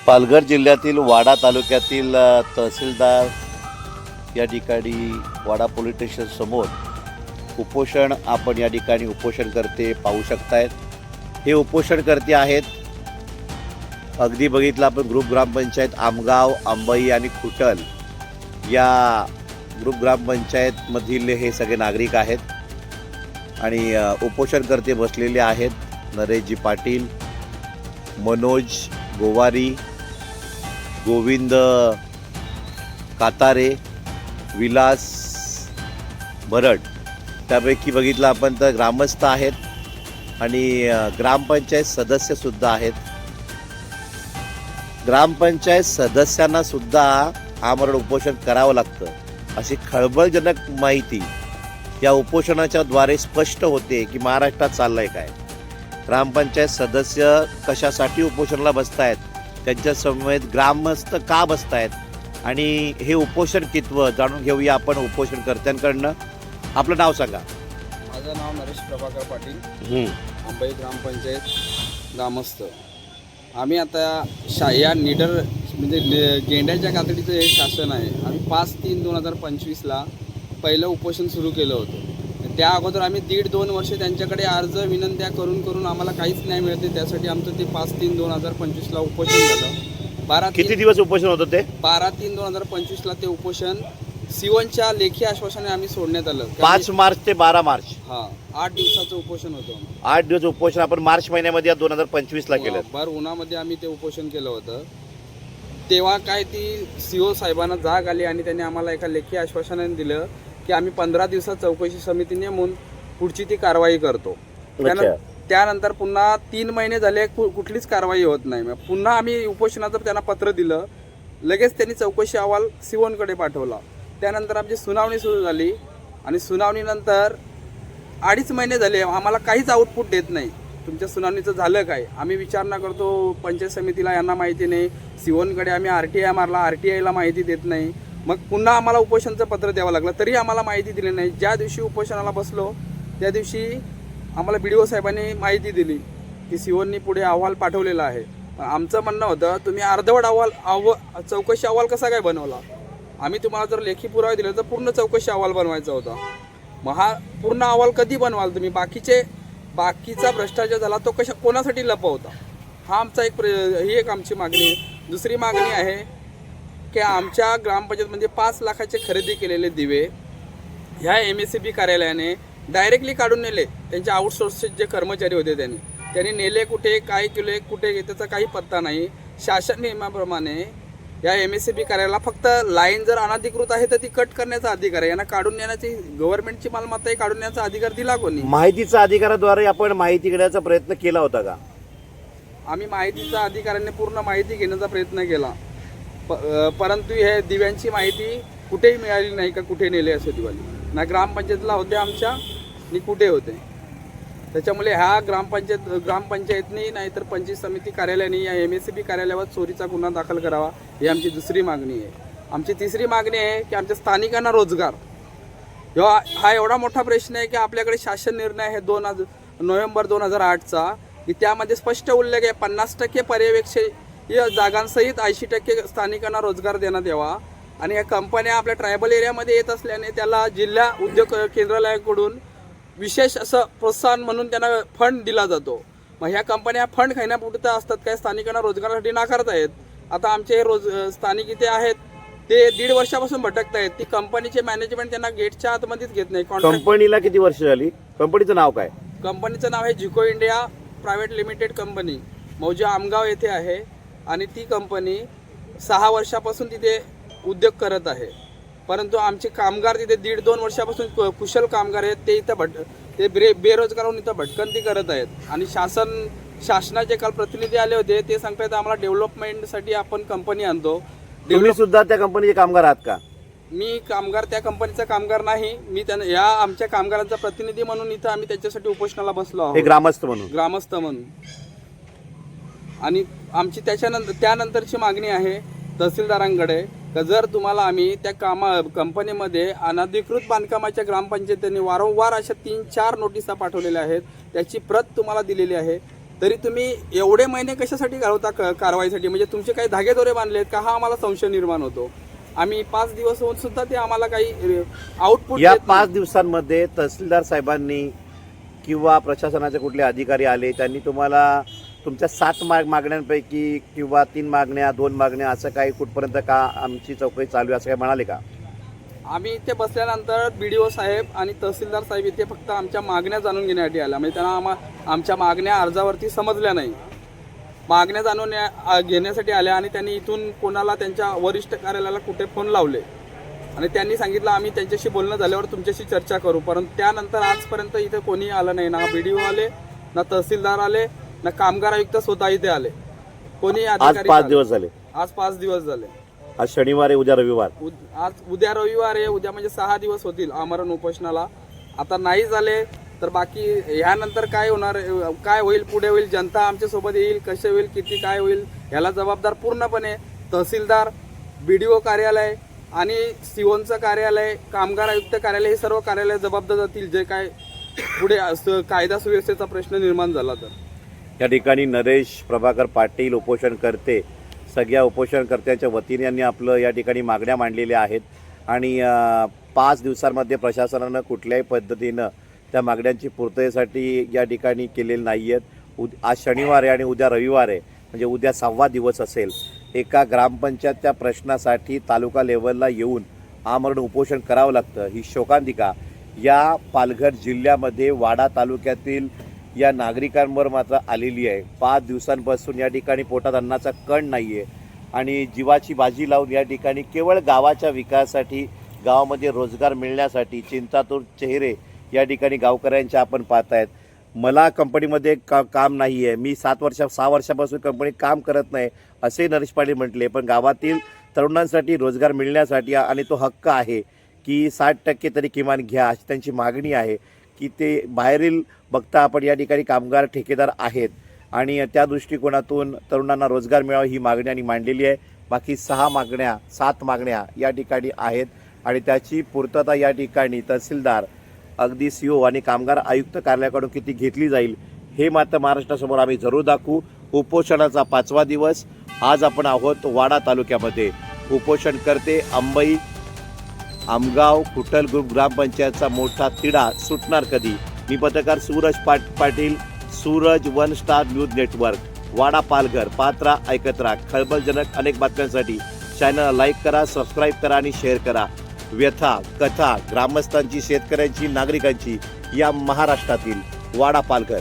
पालघर जिल्ह्यातील वाडा तालुक्यातील तहसीलदार या ठिकाणी वाडा पोलीस स्टेशन समोर उपोषण आपण या ठिकाणी उपोषणकर्ते पाहू शकतायत. हे उपोषणकर्ते आहेत अगदी बघितलं आपण ग्रुप ग्रामपंचायत आमगाव आंबई आणि खुटल या ग्रुप ग्रामपंचायतमधील हे सगळे नागरिक आहेत आणि उपोषणकर्ते बसलेले आहेत. नरेशजी पाटील मनोज गोवारी गोविंद कातारे विलास भरड. त्यापैकी बघितलं आपण तर ग्रामस्थ आहेत आणि ग्रामपंचायत सदस्यसुद्धा आहेत. ग्रामपंचायत सदस्यांनासुद्धा आमरण उपोषण करावं लागतं. अशी खळबळजनक माहिती या उपोषणाच्या द्वारे स्पष्ट होते की महाराष्ट्रात चाललं आहे काय. ग्रामपंचायत सदस्य कशासाठी उपोषणाला बसतायत? त्यांच्या समवेत ग्रामस्थ का बसतायत? आणि हे उपोषण कितवं? जाणून घेऊया आपण उपोषणकर्त्यांकडनं. आपलं नाव सांगा. माझं नाव नरेश प्रभाकर पाटील. अंबई ग्रामपंचायत ग्रामस्थ. आम्ही आता शा या निडर म्हणजे गेंड्याच्या कातडीचं हे शासन आहे. आम्ही पाच तीन दोन हजार पंचवीसला पहिलं उपोषण सुरू केलं होतं. त्या अगोदर आम्ही दीड दोन वर्ष त्यांच्याकडे अर्ज विनंत्या करून करून आम्हाला काहीच नाही मिळते त्यासाठी आमचं ते पाच तीन दोन हजार पंचवीसला उपोषण झालं. बारा किती दिवस उपोषण होतं ते? बारा तीन दोन हजार पंचवीसला ते उपोषण सिवनच्या लेखी आश्वासनाने आम्ही सोडण्यात आलं. पाच मार्च ते बारा मार्च. हा आठ दिवसाचं उपोषण होतं आठ दिवस उपोषण आपण मार्च महिन्यामध्ये दोन हजार पंचवीसला केलं. भर उन्हामध्ये आम्ही ते उपोषण केलं होतं. तेव्हा काय ती सीओ साहेबांना जाग आली आणि त्यांनी आम्हाला एका लेखी आश्वासनाने दिलं की आम्ही पंधरा दिवसात चौकशी समिती नेमून पुढची ती कारवाई करतो. त्यानंतर पुन्हा तीन महिने झाले कुठलीच कारवाई होत नाही. पुन्हा आम्ही उपोषणाचं त्यांना पत्र दिलं. लगेच त्यांनी चौकशी अहवाल सिवनकडे पाठवला. त्यानंतर आमची सुनावणी सुरू झाली. आणि सुनावणीनंतर अडीच महिने झाले. आम्हाला काहीच आउटपुट देत नाही. तुमच्या सुनावणीचं झालं काय? आम्ही विचारणा करतो पंचायत समितीला यांना माहिती नाही. सिवनकडे आम्ही आर टी आय मारला आर टी आयला माहिती देत नाही. मग पुन्हा आम्हाला उपोषणचं पत्र द्यावं लागलं. तरी आम्हाला माहिती दिली नाही. ज्या दिवशी उपोषणाला बसलो त्या दिवशी आम्हाला बी डी ओ साहेबांनी माहिती दिली की सिवननी पुढे अहवाल पाठवलेला आहे. आमचं म्हणणं होतं तुम्ही अर्धवट अहवाल अव चौकशी अहवाल कसा काय बनवला? आम्ही तुम्हाला जर लेखी पुरावे दिले तर पूर्ण चौकशी अहवाल बनवायचा होता. मग हा पूर्ण अहवाल कधी बनवाल तुम्ही? बाकीचे बाकीचा भ्रष्टाचार झाला तो कशा कोणासाठी लपवता? हा आमचा एक प्र ही एक आमची मागणी आहे. दुसरी मागणी आहे की आमच्या ग्रामपंचायतमध्ये पाच लाखाचे खरेदी केलेले दिवे ह्या एम एस सी बी कार्यालयाने डायरेक्टली काढून नेले. त्यांचे आउटसोर्सचे जे कर्मचारी होते त्यांनी. त्यांनी नेले कुठे काय केले कुठे त्याचा काही पत्ता नाही. शासन नियमाप्रमाणे या एम एस सी बी कार्यालयाला फक्त लाईन जर अनधिकृत आहे तर ती कट करण्याचा अधिकार आहे. यांना काढून नेण्याची गव्हर्नमेंटची मालमत्ता आहे काढून नेण्याचा अधिकार दिला कोणी? माहितीचा अधिकाराद्वारे आपण माहिती घेण्याचा प्रयत्न केला होता का? आम्ही माहितीचा अधिकाऱ्यांनी पूर्ण माहिती घेण्याचा प्रयत्न केला. प परंतु हे दिव्यांची माहिती कुठेही मिळाली नाही का कुठे नेले असे दिवाळी. ना ग्रामपंचायतला होते आमच्या नि कुठे होते. त्याच्यामुळे ह्या ग्रामपंचायत ग्रामपंचायतनी नाहीतर पंचायत समिती कार्यालयाने या एम एस सी बी कार्यालयावर चोरीचा गुन्हा दाखल करावा ही आमची दुसरी मागणी आहे. आमची तिसरी मागणी आहे की आमच्या स्थानिकांना रोजगार. ह्यो- हा एवढा मोठा प्रश्न आहे की आपल्याकडे शासन निर्णय हे दोन हजार नोव्हेंबर दोन हजार आठचा की त्यामध्ये स्पष्ट उल्लेख आहे पन्नास टक्के पर्यवेक्षीय जागांसहित ऐंशी टक्के स्थानिकांना रोजगार देण्यात यावा. आणि या कंपन्या आपल्या ट्रायबल एरियामध्ये येत असल्याने त्याला जिल्हा उद्योग केंद्रालयाकडून विशेष असं प्रोत्साहन म्हणून त्यांना फंड दिला जातो. मग ह्या कंपन्या फंड खाण्यापुरता असतात काय स्थानिकांना रोजगारासाठी नाकारत आहेत. आता आमचे हे रोज स्थानिक इथे आहेत ते दीड वर्षापासून भटकत आहेत ती कंपनीचे मॅनेजमेंट त्यांना गेटच्या आतमध्येच घेत नाही. कंपनीला किती वर्ष झाली? कंपनीचं नाव काय? कंपनीचं नाव आहे जिको इंडिया प्रायव्हेट लिमिटेड कंपनी. मौजा आमगाव येथे आहे. आणि ती कंपनी सहा वर्षापासून तिथे उद्योग करत आहे. परंतु आमचे कामगार तिथे दीड दोन वर्षापासून कुशल कामगार आहेत ते इथं भट ते बे बेरोजगार होऊन इथं भटकंती करत आहेत. आणि शासन शासनाचे काल प्रतिनिधी आले होते ते सांगतायत आम्हाला डेव्हलपमेंटसाठी आपण कंपनी आणतो. तुम्ही सुद्धा त्या कंपनीचे कामगार आहात का? मी कामगार त्या कंपनीचा कामगार नाही. मी त्यांना या आमच्या कामगारांचा प्रतिनिधी म्हणून इथं आम्ही त्याच्यासाठी उपोषणाला बसलो आहोत. ग्रामस्थ म्हणून. ग्रामस्थ म्हणून. आणि आमची त्याच्यानंतर त्यानंतरची मागणी आहे तहसीलदारांकडे का जर तुम्हाला आम्ही त्या कामा कंपनीमध्ये अनधिकृत बांधकामाच्या ग्रामपंचायतींनी वारंवार अशा तीन चार नोटिसा पाठवलेल्या आहेत त्याची प्रत तुम्हाला दिलेली आहे तरी तुम्ही एवढे महिने कशासाठी घालवता क- कारवाईसाठी? म्हणजे तुमचे काही धागेदोरे बांधले आहेत का? हा आम्हाला संशय निर्माण होतो. आम्ही पाच दिवस होऊन सुद्धा ते आम्हाला काही आउटपुट या पाच दिवसांमध्ये तहसीलदार साहेबांनी किंवा प्रशासनाचे कुठले अधिकारी आले त्यांनी तुम्हाला तुमच्या सात माग मागण्यांपैकी किंवा तीन मागण्या दोन मागण्या असं काही कुठपर्यंत का आमची चौकशी चालू आहे असं काही म्हणाले का? आम्ही इथे बसल्यानंतर बी डी ओ साहेब आणि तहसीलदार साहेब इथे फक्त आमच्या मागण्या जाणून घेण्यासाठी आल्या म्हणजे त्यांना आम्हा आमच्या मागण्या अर्जावरती समजल्या नाही. मागण्या जाणून या- घेण्यासाठी आल्या आणि त्यांनी इथून कोणाला त्यांच्या वरिष्ठ कार्यालयाला कुठे फोन लावले. आणि त्यांनी सांगितलं आम्ही त्यांच्याशी बोलणं झाल्यावर तुमच्याशी चर्चा करू. परंतु त्यानंतर आजपर्यंत इथे कोणी आलं नाही. ना बी डी ओ आले ना तहसीलदार आले ना कामगार आयुक्त स्वतः इथे आले. कोणी आज अधिकारी पाच आले. दिवस झाले. आज पाच दिवस झाले. आज शनिवार आहे उद्या रविवार. उद- आज उद्या रविवार आहे उद्या म्हणजे सहा दिवस होतील आमरण उपोषणाला. आता नाही झाले तर बाकी ह्यानंतर काय होणार काय होईल पुढे होईल जनता आमच्यासोबत येईल कसे होईल किती काय होईल ह्याला जबाबदार पूर्णपणे तहसीलदार बी डी ओ कार्यालय आणि सिओनचं कार्यालय कामगार आयुक्त कार्यालय हे सर्व कार्यालय जबाबदार जातील. जे काय पुढे अस- कायदा सुव्यवस्थेचा प्रश्न निर्माण झाला तर. या ठिकाणी नरेश प्रभाकर पाटील उपोषण करते सगळ्या उपोषणकर्त्यांच्या वतीने यांनी आपलं या ठिकाणी मागण्या मांडलेल्या आहेत. आणि पाच दिवसांमध्ये प्रशासनानं कुठल्याही पद्धतीनं त्या मागण्यांची पूर्ततेसाठी या ठिकाणी केलेली नाही आहेत उद आज शनिवार आहे आणि उद्या रविवार आहे. म्हणजे उद्या सहावा दिवस असेल. एका ग्रामपंचायत त्या प्रश्नासाठी तालुका लेवलला येऊन आमरण उपोषण करावं लागतं. ही शोकांतिका या पालघर जिल्ह्यामध्ये वाडा तालुक्यातील या नागरिकांवर मात्र आलेली आहे. पाच दिवसांपासून या ठिकाणी पोटात अन्नाचा कण नाही आहे आणि जीवाची बाजी लावून या ठिकाणी केवळ गावाच्या विकासासाठी गावामध्ये रोजगार मिळण्यासाठी चिंतातूर चेहरे या ठिकाणी गावकऱ्यांचे आपण पाहत आहेत मला कंपनीमध्ये का काम नाही आहे मी सात वर्ष सहा वर्षापासून कंपनीत काम करत नाही असे नरेश पाटील म्हटले. पण गावातील तरुणांसाठी रोजगार मिळण्यासाठी आणि तो हक्क आहे की साठ टक्के तरी किमान घ्या अशी त्यांची मागणी आहे. की ते बाहेरील बघता आपण या ठिकाणी कामगार ठेकेदार आहेत. आणि त्या दृष्टिकोनातून तरुणांना रोजगार मिळावा ही मागणी आणि मांडलेली आहे. बाकी सहा मागण्या सात मागण्या या ठिकाणी आहेत. आणि त्याची पूर्तता या ठिकाणी तहसीलदार अगदी सी ओ आणि कामगार आयुक्त कार्यालयाकडून किती घेतली जाईल हे मात्र महाराष्ट्रासमोर आम्ही जरूर दाखवू. उपोषणाचा पाचवा दिवस. आज आपण आहोत वाडा तालुक्यामध्ये. उपोषण करते अंबई आमगाव कुटल ग्रुप ग्रामपंचायतचा मोठा तिढा सुटणार कधी? मी पत्रकार सूरज पाट Patil Suraj one star news network Wada Palghar Patra ऐकत राहा. खळबळजनक अनेक बातम्यांसाठी चॅनल लाईक करा सबस्क्राईब करा आणि शेअर करा. व्यथा कथा ग्रामस्थांची शेतकऱ्यांची नागरिकांची या महाराष्ट्रातील वाडा पालघर.